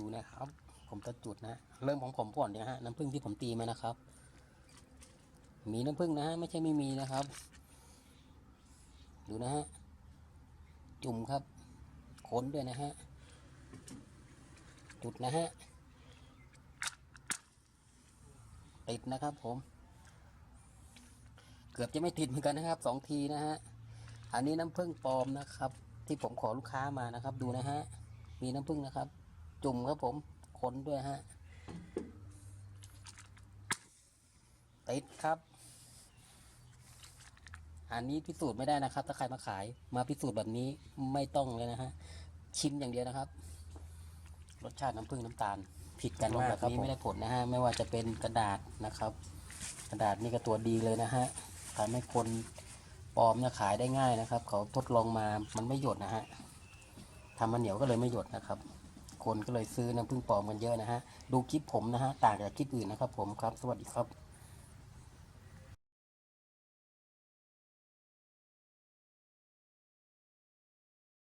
ดูนะครับ ผมจะจุดนะ เริ่มของผมก่อนนะฮะน้ำผึ้งที่ผมตีมานะครับ มีน้ำผึ้งนะฮะไม่ใช่ไม่มีนะครับ ดูนะฮะจุ่มครับค้นด้วยนะฮะจุดนะฮะติดนะครับผม เกือบจะไม่ติดเหมือนกันนะครับสองทีนะฮะอันนี้น้ำผึ้งปลอมนะครับ ที่ผมขอลูกค้ามานะครับ ดูนะฮะมีน้ำผึ้งนะครับ จุ่มครับผมคนด้วยฮะติดครับ อันนี้พิสูจน์ไม่ได้นะครับ ถ้าใครมาขาย มาพิสูจน์แบบนี้ไม่ต้องเลยนะฮะชิมอย่างเดียวนะครับ รสชาติน้ำผึ้งน้ำตาล ผิดกันมากแบบนี้ไม่ได้ผลนะฮะไม่ว่าจะเป็นกระดาษนะครับ กระดาษนี่ก็ตัวดีเลยนะฮะทำให้คนปลอมเนี่ยขายได้ง่ายนะครับ เขาทดลองมามันไม่หยดนะฮะทำมันเหนียวก็เลยไม่หยดนะครับ คนก็เลยซื้อน้ำพึ่งปลอมกันเยอะนะฮะ ดูคลิปผมนะฮะ ต่างจากคลิปอื่นนะครับผมครับ สวัสดีครับ